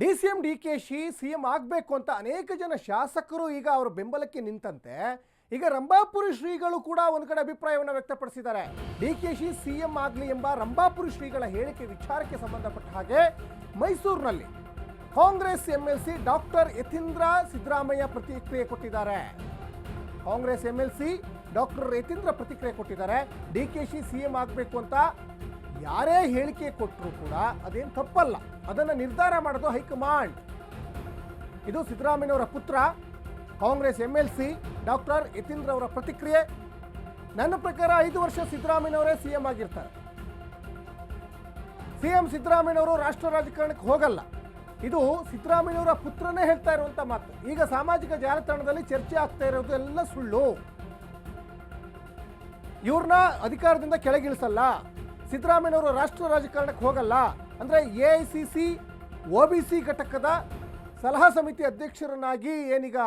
D C M, D K Shi C M ಆಗಬೇಕು ಅಂತ ಅನೇಕ ಜನ ಶಾಸಕರು ಈಗ ಅವರ ಬೆಂಬಲಕ್ಕೆ ನಿಂತಂತೆ. ಈಗ ರಂಭಾಪುರಿ ಶ್ರೀಗಳು ಕೂಡ ಒಂದು ಕಡೆ ಅಭಿಪ್ರಾಯವನ್ನು ವ್ಯಕ್ತಪಡಿಸಿದ್ದಾರೆ. D K Shi C M ಆಗಲಿ ಎಂಬ ರಂಭಾಪುರಿ ಶ್ರೀಗಳ ಹೇಳಿಕೆ ವಿಚಾರಕ್ಕೆ ಸಂಬಂಧಪಟ್ಟ ಹಾಗೆ ಮೈಸೂರಿನಲ್ಲಿ Congress M L C doctor Yathindra Siddaramaiah ಪ್ರತಿಕ್ರಿಯೆ ಕೊಟ್ಟಿದ್ದಾರೆ. Congress M L C doctor Yathindra ಪ್ರತಿಕ್ರಿಯೆ ಕೊಟ್ಟಿದ್ದಾರೆ. D K Shi C M ಆಗಬೇಕು ಅಂತ ಯಾರೇ ಹೇಳಿಕೆ ಕೊಟ್ಟರು ಕೂಡ ಅದೇನು ತಪ್ಪಲ್ಲ. ಅದನ್ನು ನಿರ್ಧಾರ ಮಾಡೋದು ಹೈಕಮಾಂಡ್. ಇದು ಸಿದ್ದರಾಮಯ್ಯವರ ಪುತ್ರ, Congress M L C doctor Yathindra ಅವರ ಪ್ರತಿಕ್ರಿಯೆ. ನನ್ನ ಪ್ರಕಾರ ಐದು ವರ್ಷ ಸಿದ್ದರಾಮಯ್ಯವರೇ ಸಿ ಎಂ ಆಗಿರ್ತಾರೆ. ಸಿ ಎಂ ಸಿದ್ದರಾಮಯ್ಯವರು ರಾಷ್ಟ್ರ ರಾಜಕಾರಣಕ್ಕೆ ಹೋಗಲ್ಲ. ಇದು ಸಿದ್ದರಾಮಯ್ಯವರ ಪುತ್ರನೇ ಹೇಳ್ತಾ ಇರುವಂಥ ಮಾತು. ಈಗ ಸಾಮಾಜಿಕ ಜಾಲತಾಣದಲ್ಲಿ ಚರ್ಚೆ ಆಗ್ತಾ ಇರೋದು ಎಲ್ಲ ಸುಳ್ಳು. ಇವ್ರನ್ನ ಅಧಿಕಾರದಿಂದ ಕೆಳಗಿಳಿಸಲ್ಲ. ಸಿದ್ದರಾಮಯ್ಯನವರು ರಾಷ್ಟ್ರ ರಾಜಕಾರಣಕ್ಕೆ ಹೋಗಲ್ಲ. ಅಂದರೆ A I C C O B C ಘಟಕದ ಸಲಹಾ ಸಮಿತಿ ಅಧ್ಯಕ್ಷರನ್ನಾಗಿ ಏನೀಗ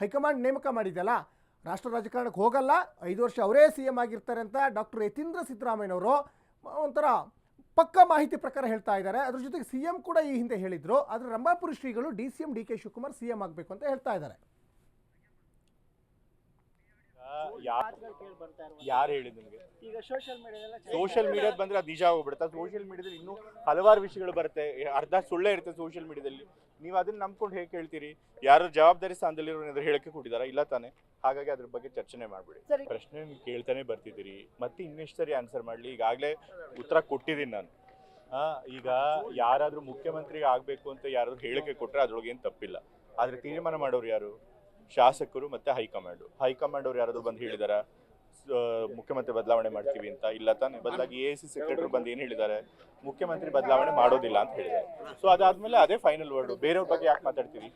ಹೈಕಮಾಂಡ್ ನೇಮಕ ಮಾಡಿದೆಯಲ್ಲ, ರಾಷ್ಟ್ರ ರಾಜಕಾರಣಕ್ಕೆ ಹೋಗಲ್ಲ. ಐದು ವರ್ಷ ಅವರೇ ಸಿ ಎಂ ಆಗಿರ್ತಾರೆ ಅಂತ ಡಾಕ್ಟರ್ ಯತೀಂದ್ರ ಸಿದ್ದರಾಮಯ್ಯನವರು ಒಂಥರ ಪಕ್ಕ ಮಾಹಿತಿ ಪ್ರಕಾರ ಹೇಳ್ತಾ ಇದ್ದಾರೆ. ಅದ್ರ ಜೊತೆಗೆ ಸಿ ಎಂ ಕೂಡ ಈ ಹಿಂದೆ ಹೇಳಿದರು. ಆದರೆ ರಂಭಾಪುರಿ ಶ್ರೀಗಳು D C M D K Shivakumar C M ಆಗಬೇಕು ಅಂತ ಹೇಳ್ತಾ ಇದ್ದಾರೆ. ಯಾರು ಹೇಳಿದ್ ನಿಮಗೆ? ಈಗ ಸೋಷಿಯಲ್ ಮೀಡಿಯಾದಲ್ಲ ಸೋಷಿಯಲ್ ಮೀಡಿಯಾದ ಬಂದ್ರೆ ಅದು ನಿಜ ಹೋಗ್ಬಿಡುತ್ತೆ. ಸೋಷಿಯಲ್ ಮೀಡಿಯಾದಲ್ಲಿ ಇನ್ನೂ ಹಲವಾರು ವಿಷಯಗಳು ಬರುತ್ತೆ. ಅರ್ಧ ಸುಳ್ಳೇ ಇರುತ್ತೆ ಸೋಷಿಯಲ್ ಮೀಡಿಯಾದಲ್ಲಿ ನೀವು ಅದನ್ನ ನಂಬ್ಕೊಂಡು ಹೇಗೆ ಹೇಳ್ತೀರಿ ಯಾರು ಜವಾಬ್ದಾರಿ ಸ್ಥಾನದಲ್ಲಿರೋ ಏನಾದ್ರು ಹೇಳಕ್ಕೆ ಕೊಟ್ಟಿದಾರ ಇಲ್ಲ ತಾನೆ? ಹಾಗಾಗಿ ಅದ್ರ ಬಗ್ಗೆ ಚರ್ಚನೆ ಮಾಡ್ಬಿಡಿ. ಪ್ರಶ್ನೆ ಕೇಳ್ತಾನೆ ಬರ್ತಿದ್ದೀರಿ. ಮತ್ತೆ ಇನ್ನೆಷ್ಟು ಸರಿ ಆನ್ಸರ್ ಮಾಡ್ಲಿ? ಈಗಾಗಲೇ ಉತ್ತರ ಕೊಟ್ಟಿದ್ದೀನಿ ನಾನು. ಈಗ ಯಾರಾದ್ರೂ ಮುಖ್ಯಮಂತ್ರಿ ಆಗ್ಬೇಕು ಅಂತ ಯಾರಾದ್ರೂ ಹೇಳಿಕೆ ಕೊಟ್ರೆ ಅದ್ರೊಳಗೆ ಏನು ತಪ್ಪಿಲ್ಲ. ಆದ್ರೆ ತೀರ್ಮಾನ ಮಾಡೋರು ಯಾರು? ಶಾಸಕರು ಮತ್ತೆ ಹೈಕಮಾಂಡ್. ಹೈಕಮಾಂಡ್ ಅವ್ರು ಯಾರಾದರೂ ಬಂದು ಹೇಳಿದಾರ? ಮುಖ್ಯಮಂತ್ರಿ ಬದಲಾವಣೆ ಮಾಡ್ತೀವಿ ಅಂತ? ಇಲ್ಲ ತಾನೆ? ಬದಲಾಗಿ ಎ ಸಿ ಸೆಕ್ರೆಟರಿ ಬಂದು ಏನು ಹೇಳಿದ್ದಾರೆ ಮುಖ್ಯಮಂತ್ರಿ ಬದಲಾವಣೆ ಮಾಡೋದಿಲ್ಲ ಅಂತ ಹೇಳಿದ್ದಾರೆ ಸೊ ಅದಾದ್ಮೇಲೆ ಅದೇ ಫೈನಲ್ ವರ್ಡ್ ಬೇರೆಯವ್ರ ಬಗ್ಗೆ ಯಾಕೆ ಮಾತಾಡ್ತೀವಿ